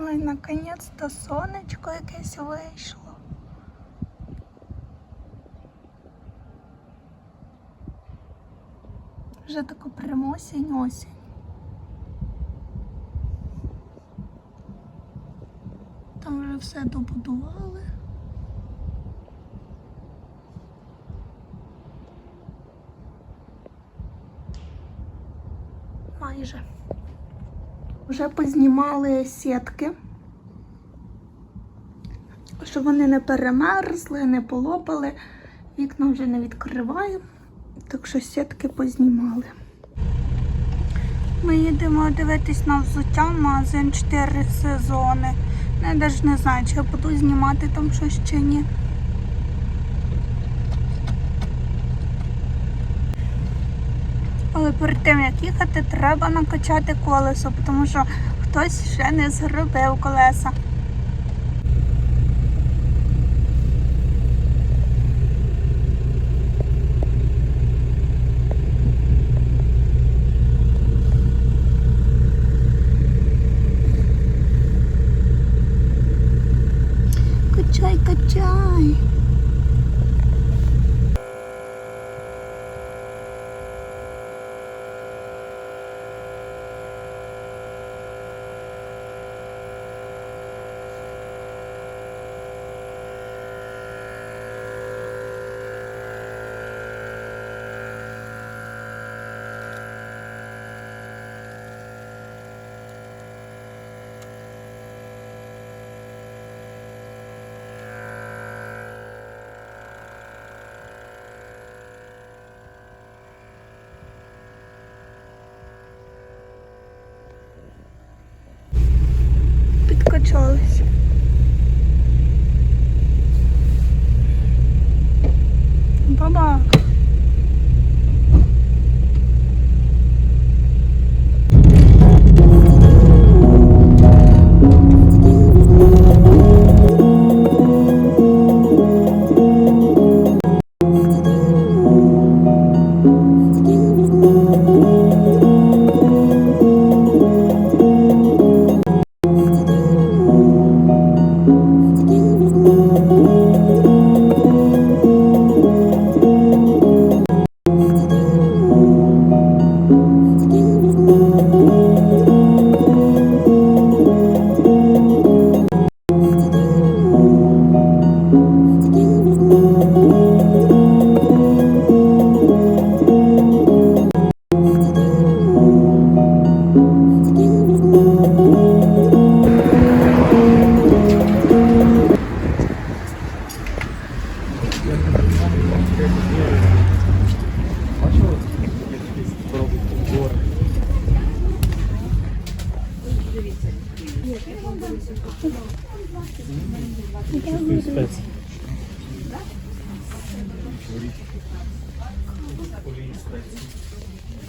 Ой, наконець-то сонечко якесь вийшло. Вже таку прямо осінь осінь. Там вже все добудували. Вже познімали сітки, щоб вони не перемерзли, не полопали. Вікна вже не відкриваємо, так що сітки познімали. Ми їдемо дивитись на взуття в магазин 4 сезони. Я навіть не знаю, чи я буду знімати там щось чи ні. Але перед тим як їхати, треба накачати колесо, тому що хтось ще не зробив колеса.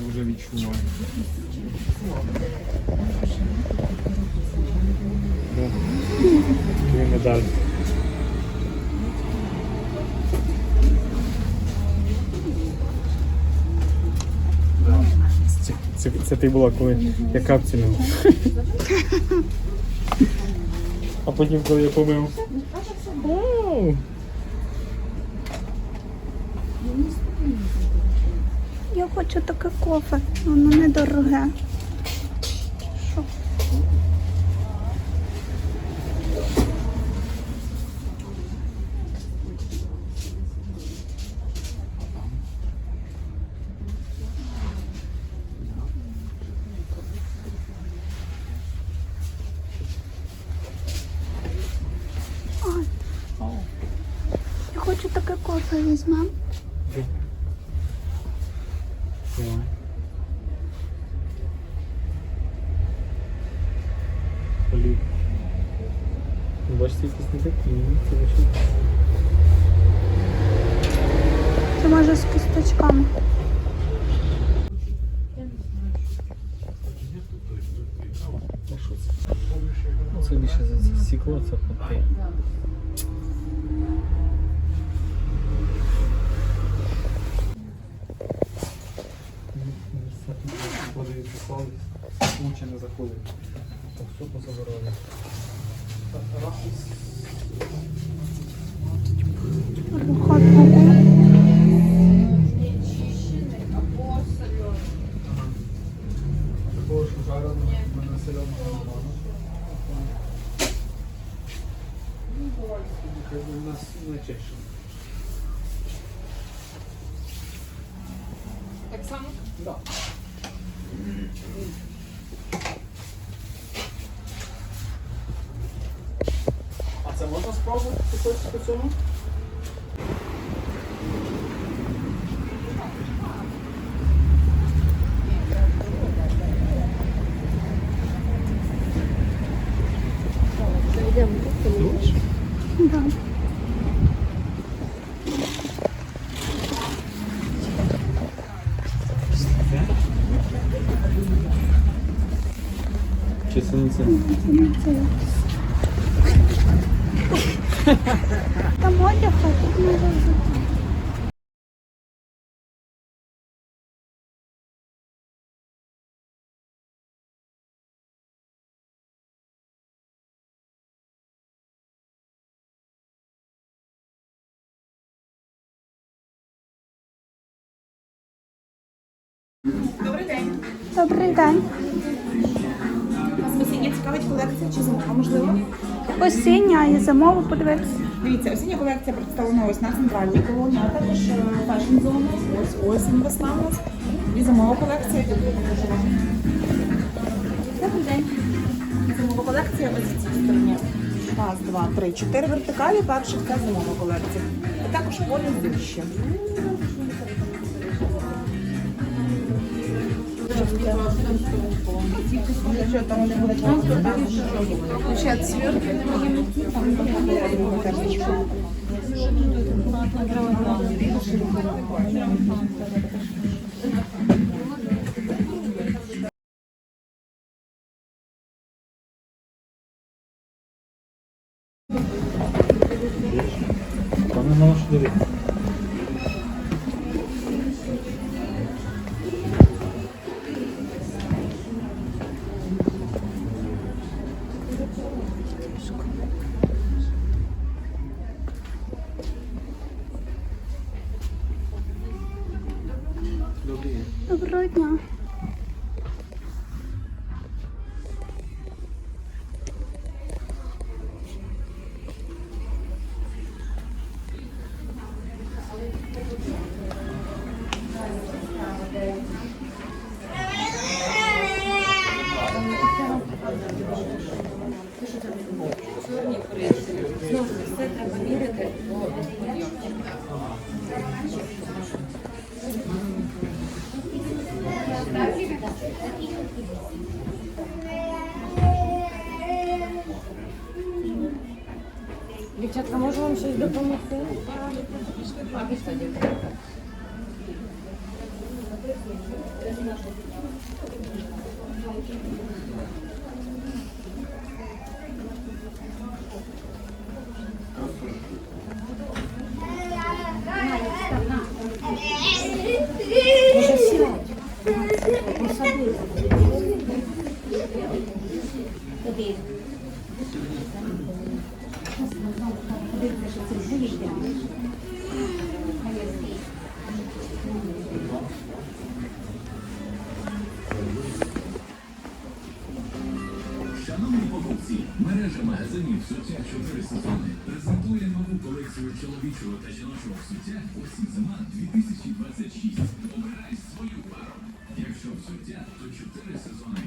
Дуже відчуваю. Дві медалі. Це, це, це ти була, коли я капці мив. Потім, коли я помив. Я хочу таке кофе, воно недороге. хочу таке кофе візьмем. Давай. Блін. Ну, Бачите, якісь не такі, це лише. Лучше не заходить. Все позабирали. Рухотного. Такого жареного на населеному. Ну, нас. Так само? Да. А це можна спробувати кусочок по Добрий день. Добрий день. Вас осіння цікавить колекція чи зимова, можливо? Осіння і зимову подивитися. Дивіться, осіння колекція представлена ось на центральній колоні, а також фешн зона, ось осінь весна у нас. І зимова колекція. Добрий день. Зимова колекція ось в цій стороні. Раз, два, три, чотири вертикалі. Перших це зимова колекція. І також полі вище. Якщо там не буде Ще цвірки немає. Там Dat ruikt nou. Добрий день. Доброго дня. Дівчатка, можу вам щось допомогти? Може Шановні покупці, мережа магазинів суття 4 сезони презентує нову колекцію чоловічого та жіночого взуття осінь зима 2026. Обирай свою взуття, то 4 сезони.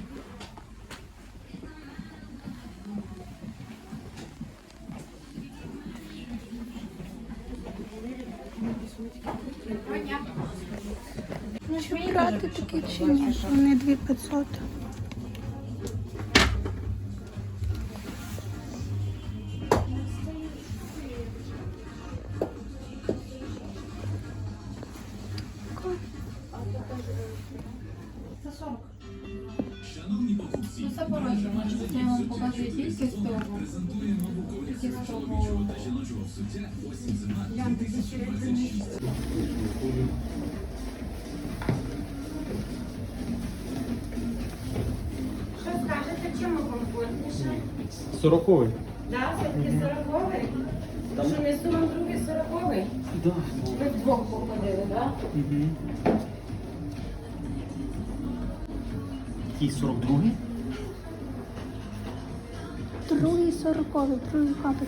Чи такі чи ні? Вони 2500. Шановні покупці, мережа магазинів суття 4 сезони презентує нову колекцію чоловічого та жіночого взуття осінь зима 2026. Що скажете, чому комфортніше. Сороковий. Да, все-таки сороковий. Що несу вам другий сороковий? Да. Ви вдвох походили, так? Угу. Який 42-й? Другий сороковий, другий хапець.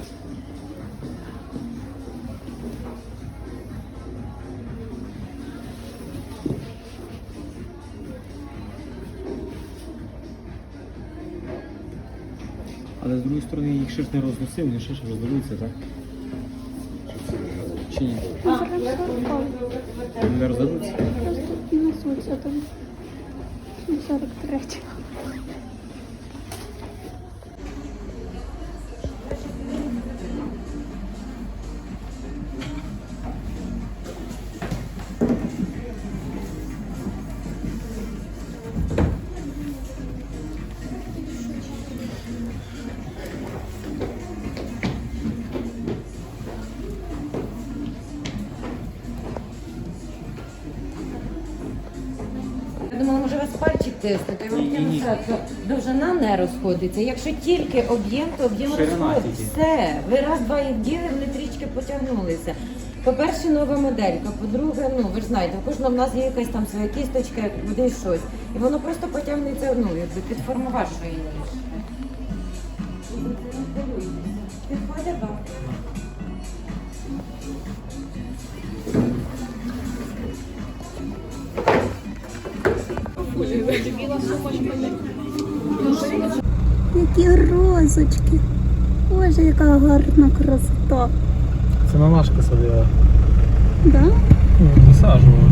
Але з другої сторони їх ще ж не розносив, вони ще ж роздивуються, так? Чи ні? Вони не роздадуться? Несуться там. 43. Ні, ні. кажу, що довжина не розходиться. Якщо тільки об'єм, то об'єм Ширина розходиться. тільки. Все. Ви раз-два їх діли, вони трішки потягнулися. По-перше, нова моделька. По-друге, ну ви ж знаєте, у кожного в нас є якась там своя кісточка, кудись щось. І воно просто потягнеться ну, якби під форму вашої. Підходить вам? Які розочки. Боже, яка гарна красота. Це мамашка садила. Да? Висаджувала.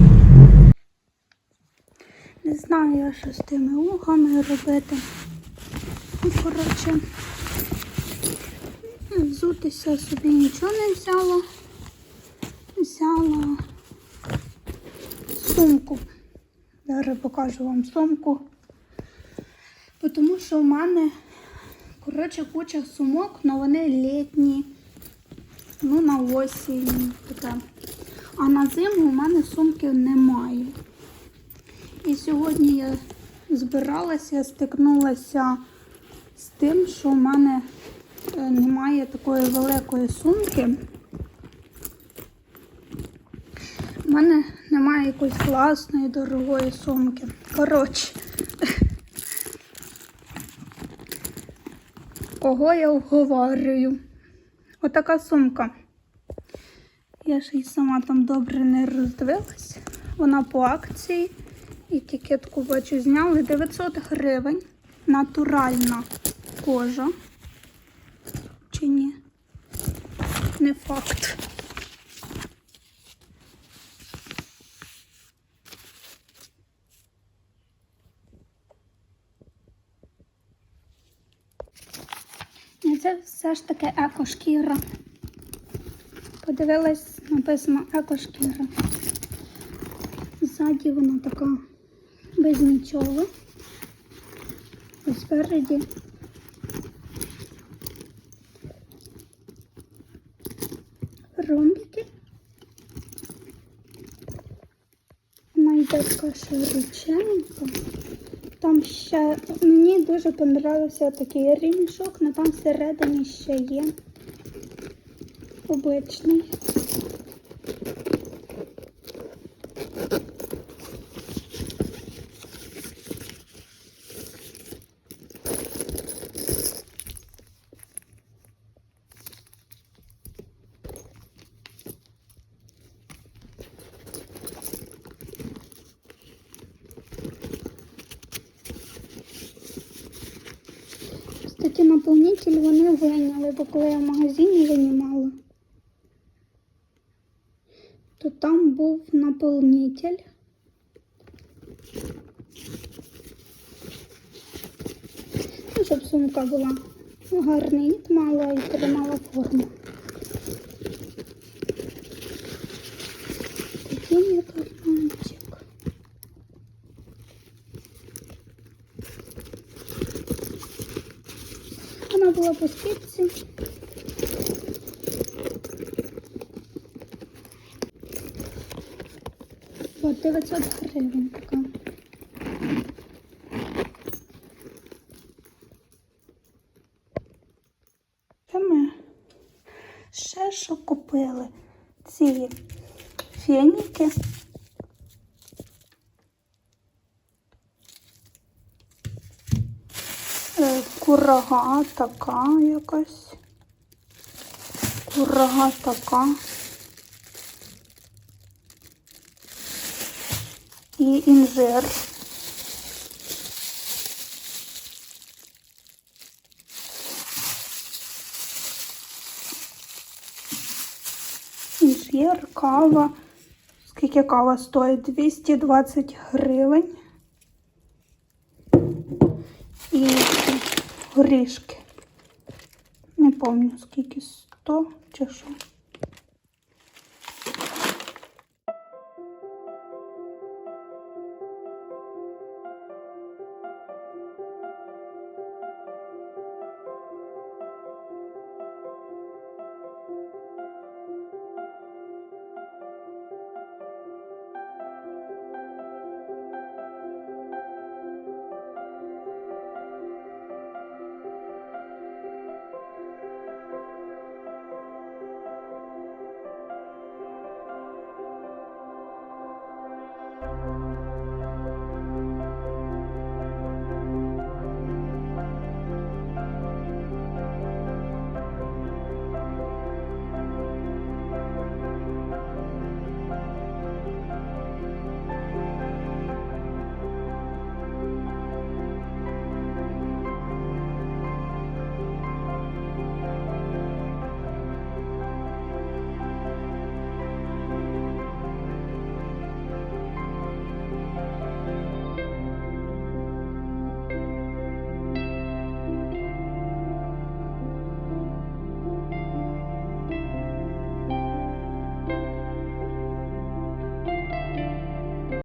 Не знаю я, що з тими угами робити. Ну, коротше, взутися собі нічого не взяла. Взяла сумку. Зараз покажу вам сумку. Тому що в мене, коротше, куча сумок, але вони літні. Ну, на осінь таке. А на зиму у мене сумки немає. І сьогодні я збиралася, стикнулася з тим, що в мене е, немає такої великої сумки. У мене немає якоїсь класної дорогої сумки. Коротше. Кого я вговорюю? Отака сумка. Я ж і сама там добре не роздивилась. Вона по акції. Етикетку бачу, зняли 900 гривень. Натуральна кожа. Чи ні? Не факт. Це все ж таки екошкіра. Подивилась, написано екошкіра. Ззаді вона така без нічого. А спереді ромбики. Вона йде така. Там ще мені дуже понравився такий ремішок, але там всередині ще є обичний. Наповнитель вони виняли, бо коли я в магазині винімала, то там був наповнитель. Ну, щоб сумка була вид мала і тримала форму. була по скидці. От 900 гривень така. Це ми ще що купили ці феніки. Курага така якась. Курага така. І інжир. Інжир, кава. Скільки кава стоїть? 220 гривень. І горішки. Не пам'ятаю, скільки 100 чи що.